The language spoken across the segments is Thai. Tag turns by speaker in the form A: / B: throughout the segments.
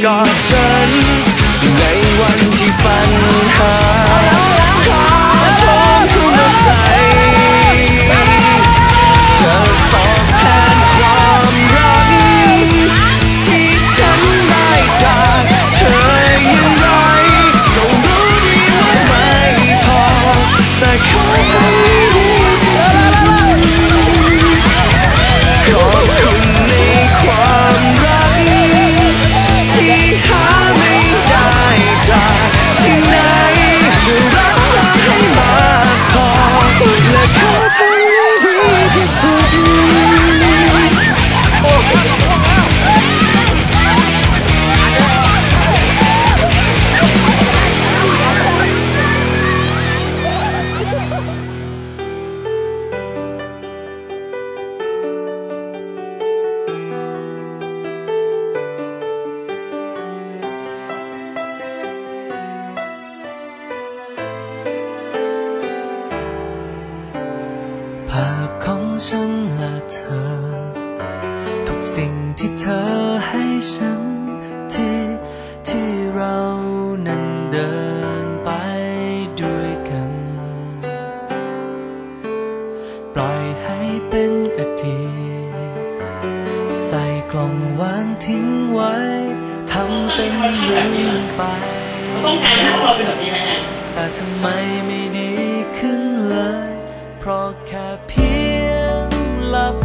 A: God, turn. สิ่งที่เธอให้
B: ฉัน ที่ที่เรานั้นเดินไปด้วยกัน ปล่อยให้เป็นอดีตใส่กล่องวางทิ้งไว้ทำเป็นลืมไป
C: ต้องการให้พวกเราเป็นแบบนี้ไหมเนี่ย
B: แต่ทำไมไม่ดีขึ้นเลย เพราะแค่เพียงหลับ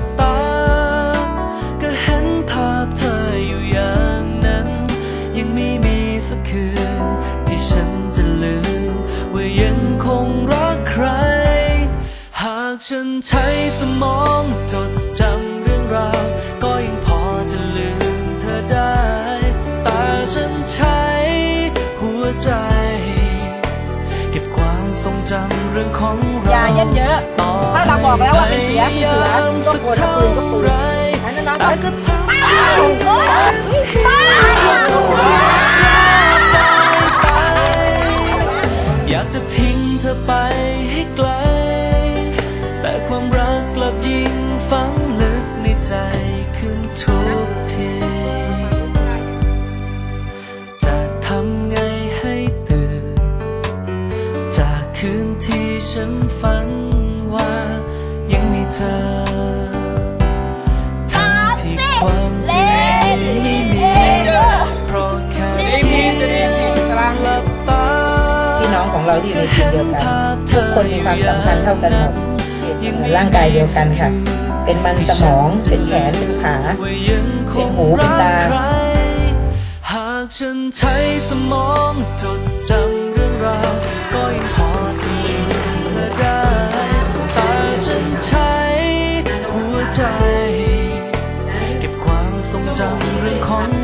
B: ยังไม่มีสักคืน ที่ฉันจะลืม ว่ายังคงรักใคร หากฉันใช้สมองจดจำเรื่องราว ก็ยังพอจะลืมเธอได้ แต่ฉันใช้หัวใจ เก็บความทรงจำเรื่องของเรา
D: อย่าเย็นเยอะ
B: ต่อ
D: ถ้าเราบอกแล้วว่าเป็นเสียเป็นเสือก็ควรจะปืนก็ปืนอันนั้นน้องบ
B: แต่
D: อ
B: ยากจะทิ้งเธอไปให้ไกล แต่ความรักกลับยิ่งฝังลึกในใจขึ้นทุกที จะทำไงให้ตื่น จากคืนที่ฉันฝันว่ายังมีเธอ เรา
D: ที่อยู่ในทีมเดียวกันทุกคนมีความสำคัญเท่ากันหมดร่างกายเดียวกันค่ะ เป็นมันสมองเป็นแขนเป็นขา เป็นหูเป็นตา
B: หากฉันใช้สมองจดจำเรื่องราวก็ยังพอจะลืมเธอได้แต่ฉันใช้หัวใจ เก็บความทรงจำเรื่องของ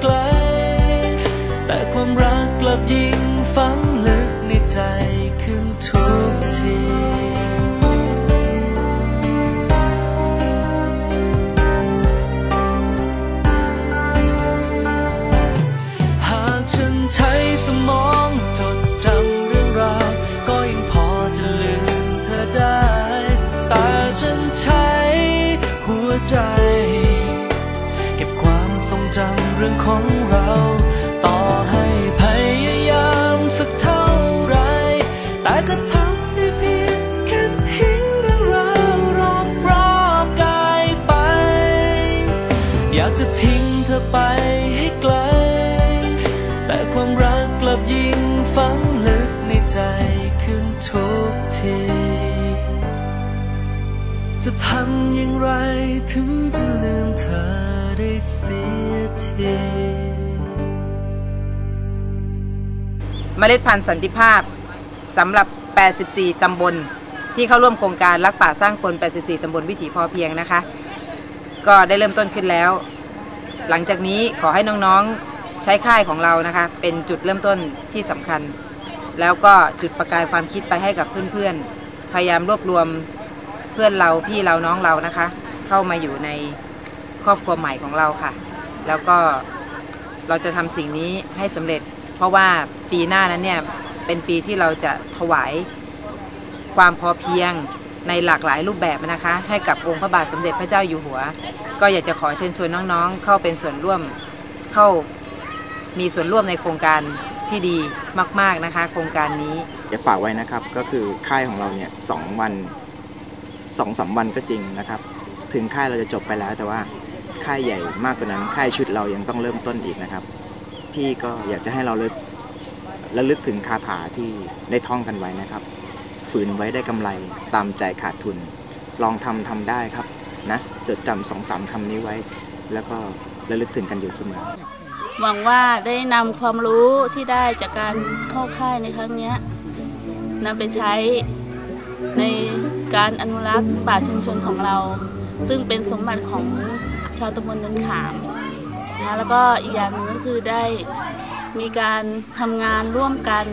B: ไกล แต่ความรักกลับยิ่งฝังลึกในใจขึ้นทุกทีหากฉันใช้สมองจดจำเรื่องราว ก็ยังพอจะลืมเธอได้ แต่ฉันใช้หัวใจ รื่องของเรา ต่อให้พยายามสักเท่าไร แต่ก็ทำได้เพียงแค่เห็นเรื่องราวรอบรอบกายไป อยากจะทิ้งเธอไปให้ไกล แต่ความรักกลับยิ่งฝังลึกในใจขึ้นทุกทีจะทำอย่างไรถึงจะลืมเธอ ได้เสียที
D: เมล็ดพันธุ์สันติภาพสำหรับ 84 ตำบล ที่เข้าร่วมโครงการรักป่าสร้างคน 84 ตำบลวิถีพอเพียงนะคะ ก็ได้เริ่มต้นขึ้นแล้ว หลังจากนี้ขอให้น้องๆใช้ค่ายของเรานะคะ เป็นจุดเริ่มต้นที่สำคัญ แล้วก็จุดประกายความคิดไปให้กับเพื่อนๆพยายามรวบรวมเพื่อนเราพี่เราน้องเรานะคะ เข้ามาอยู่ใน ครอบครัวใหม่ของเราค่ะ แล้วก็เราจะทำสิ่งนี้ให้สำเร็จ เพราะว่าปีหน้านั้นเนี่ยเป็นปีที่เราจะถวายความพอเพียงในหลากหลายรูปแบบนะคะ ให้กับองค์พระบาทสมเด็จพระเจ้าอยู่หัว ก็อยากจะขอเชิญชวนน้องๆ เข้าเป็นส่วนร่วมเข้ามีส่วนร่วมในโครงการที่ดีมาก ๆนะคะ โครงการนี้
E: จะฝากไว้นะครับก็คือค่ายของเราเนี่ยสองวันสองสามวันก็จริงนะครับ ถึงค่ายเราจะจบไปแล้วแต่ว่า ค่ายใหญ่มากกว่านั้น ค่ายชุดเรายังต้องเริ่มต้นอีกนะครับ พี่ก็อยากจะให้เราเลึกระลึกถึงคาถาที่ได้ท่องกันไว้นะครับ ฝืนไว้ได้กำไรตามใจขาดทุน ลองทำทำได้ครับนะจดจำสองสามคำนี้ไว้ แล้วก็ระลึกถึงกันอยู่เสมอ
F: หวังว่าได้นำความรู้ที่ได้จากการเข้าค่ายในครั้งนี้นำไปใช้ในการอนุรักษ์ป่าชุมชนของเรา ซึ่งเป็นสมบัติของ ชาวตำบลเนินขามนะแล้วก็อีกอย่างหนึ่งก็คือได้มีการทำงานร่วมกัน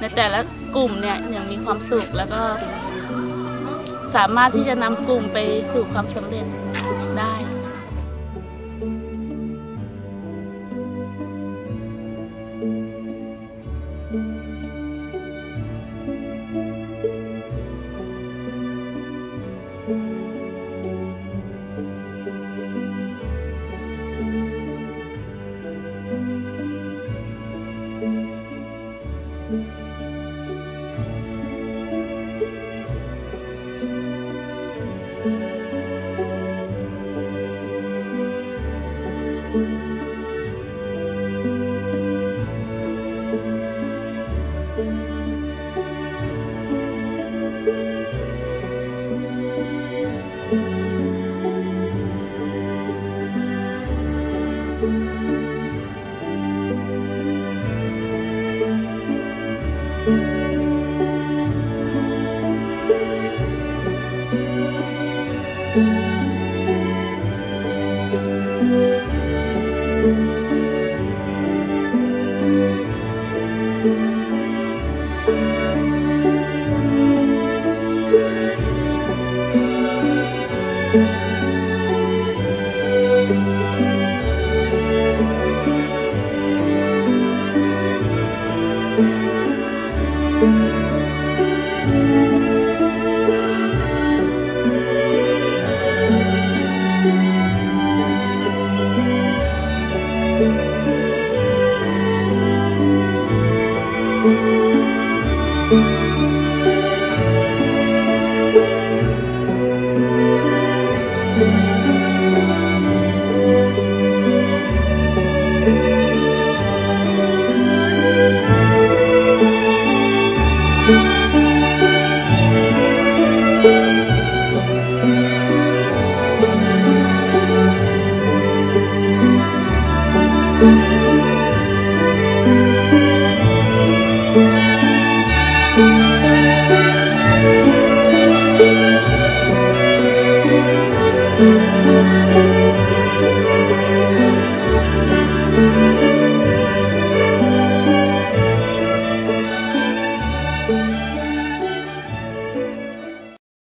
F: ในแต่ละกลุ่มเนี่ยอย่างมีความสุขแล้วก็ สามารถที่จะนำกลุ่มไปสู่ความสำเร็จ thank you
E: Thank you. thank you.